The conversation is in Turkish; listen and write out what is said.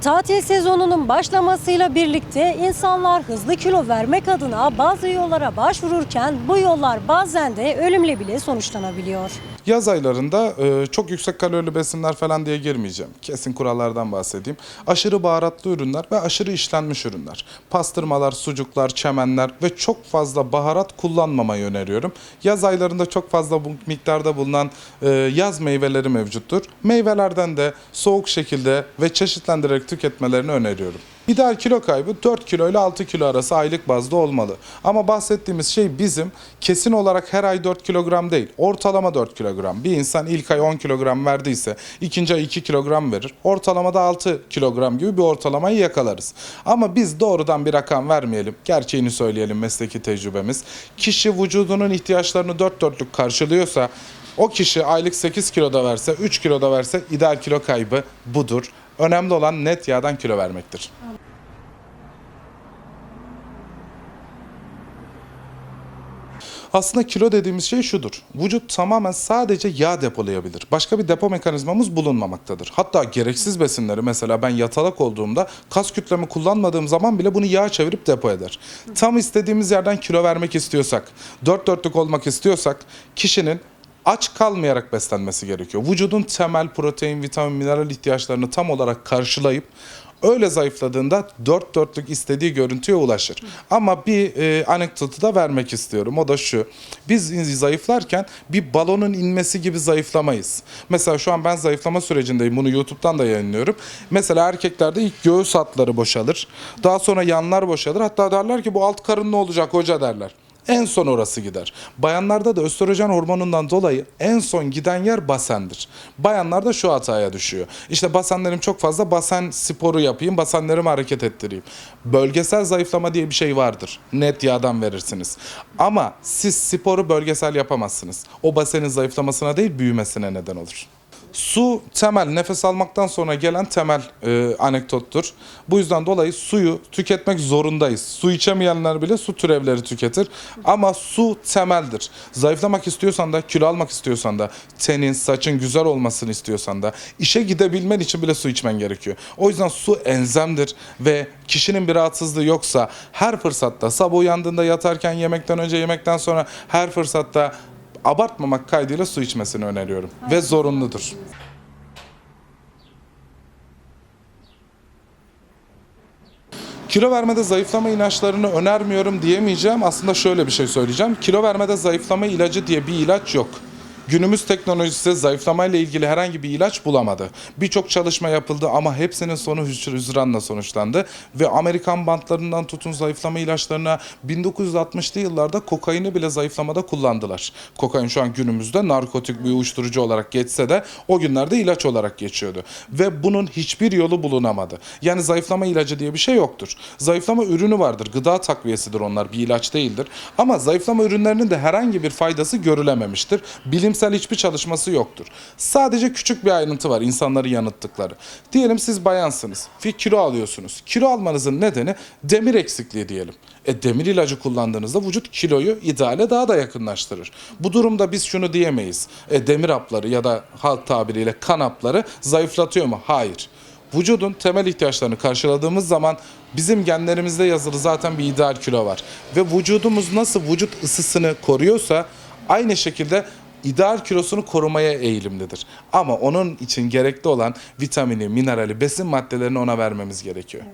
Tatil sezonunun başlamasıyla birlikte insanlar hızlı kilo vermek adına bazı yollara başvururken bu yollar bazen de ölümle bile sonuçlanabiliyor. Yaz aylarında e, çok yüksek kalorili besinler falan diye girmeyeceğim. Kesin kurallardan bahsedeyim. Aşırı baharatlı ürünler ve aşırı işlenmiş ürünler. Pastırmalar, sucuklar, çemenler ve çok fazla baharat kullanmamayı öneriyorum. Yaz aylarında çok fazla bu miktarda bulunan e, yaz meyveleri mevcuttur. Meyvelerden de soğuk şekilde ve çeşitlendirerek tüketmelerini öneriyorum. İdeal kilo kaybı 4 kilo ile 6 kilo arası aylık bazda olmalı. Ama bahsettiğimiz şey bizim kesin olarak her ay 4 kilogram değil. Ortalama 4 kilogram. Bir insan ilk ay 10 kilogram verdiyse ikinci ay 2 kilogram verir. Ortalamada 6 kilogram gibi bir ortalamayı yakalarız. Ama biz doğrudan bir rakam vermeyelim. Gerçeğini söyleyelim mesleki tecrübemiz. Kişi vücudunun ihtiyaçlarını dört dörtlük karşılıyorsa o kişi aylık 8 kiloda verse, 3 kiloda verse ideal kilo kaybı budur. Önemli olan net yağdan kilo vermektir. Aslında kilo dediğimiz şey şudur. Vücut tamamen sadece yağ depolayabilir. Başka bir depo mekanizmamız bulunmamaktadır. Hatta gereksiz besinleri mesela ben yatalak olduğumda kas kütlemi kullanmadığım zaman bile bunu yağ çevirip depo eder. Tam istediğimiz yerden kilo vermek istiyorsak, dört dörtlük olmak istiyorsak kişinin aç kalmayarak beslenmesi gerekiyor. Vücudun temel protein, vitamin, mineral ihtiyaçlarını tam olarak karşılayıp öyle zayıfladığında dört dörtlük istediği görüntüye ulaşır. Ama bir e, anekdotu da vermek istiyorum. O da şu. Biz zayıflarken bir balonun inmesi gibi zayıflamayız. Mesela şu an ben zayıflama sürecindeyim. Bunu YouTube'dan da yayınlıyorum. Mesela erkeklerde ilk göğüs hatları boşalır. Daha sonra yanlar boşalır. Hatta derler ki bu alt karın ne olacak hoca derler. En son orası gider. Bayanlarda da östrojen hormonundan dolayı en son giden yer basendir. Bayanlarda şu hataya düşüyor. İşte basenlerim çok fazla basen sporu yapayım, basenlerimi hareket ettireyim. Bölgesel zayıflama diye bir şey vardır. Net yağdan verirsiniz. Ama siz sporu bölgesel yapamazsınız. O basenin zayıflamasına değil büyümesine neden olur. Su temel, nefes almaktan sonra gelen temel e, anekdottur. Bu yüzden dolayı suyu tüketmek zorundayız. Su içemeyenler bile su türevleri tüketir. Ama su temeldir. Zayıflamak istiyorsan da, kilo almak istiyorsan da, tenin, saçın güzel olmasını istiyorsan da, işe gidebilmen için bile su içmen gerekiyor. O yüzden su enzemdir ve kişinin bir rahatsızlığı yoksa her fırsatta, sabah uyandığında yatarken, yemekten önce, yemekten sonra her fırsatta abartmamak kaydıyla su içmesini öneriyorum. Ve zorunludur. Kilo vermede zayıflama ilaçlarını önermiyorum diyemeyeceğim. Aslında şöyle bir şey söyleyeceğim. Kilo vermede zayıflama ilacı diye bir ilaç yok. Günümüz teknolojisi zayıflamayla ilgili herhangi bir ilaç bulamadı. Birçok çalışma yapıldı ama hepsinin sonu hüsr- hüsranla sonuçlandı. Ve Amerikan bantlarından tutun zayıflama ilaçlarına 1960'lı yıllarda kokaini bile zayıflamada kullandılar. Kokain şu an günümüzde narkotik bir uyuşturucu olarak geçse de o günlerde ilaç olarak geçiyordu. Ve bunun hiçbir yolu bulunamadı. Yani zayıflama ilacı diye bir şey yoktur. Zayıflama ürünü vardır. Gıda takviyesidir onlar. Bir ilaç değildir. Ama zayıflama ürünlerinin de herhangi bir faydası görülememiştir. Bilimsel hiçbir çalışması yoktur. Sadece küçük bir ayrıntı var insanları yanılttıkları. Diyelim siz bayansınız. Bir kilo alıyorsunuz. Kilo almanızın nedeni demir eksikliği diyelim. E demir ilacı kullandığınızda vücut kiloyu ideale daha da yakınlaştırır. Bu durumda biz şunu diyemeyiz. E demir hapları ya da halk tabiriyle kan hapları zayıflatıyor mu? Hayır. Vücudun temel ihtiyaçlarını karşıladığımız zaman bizim genlerimizde yazılı zaten bir ideal kilo var. Ve vücudumuz nasıl vücut ısısını koruyorsa aynı şekilde ideal kilosunu korumaya eğilimlidir. Ama onun için gerekli olan vitamini, minerali, besin maddelerini ona vermemiz gerekiyor.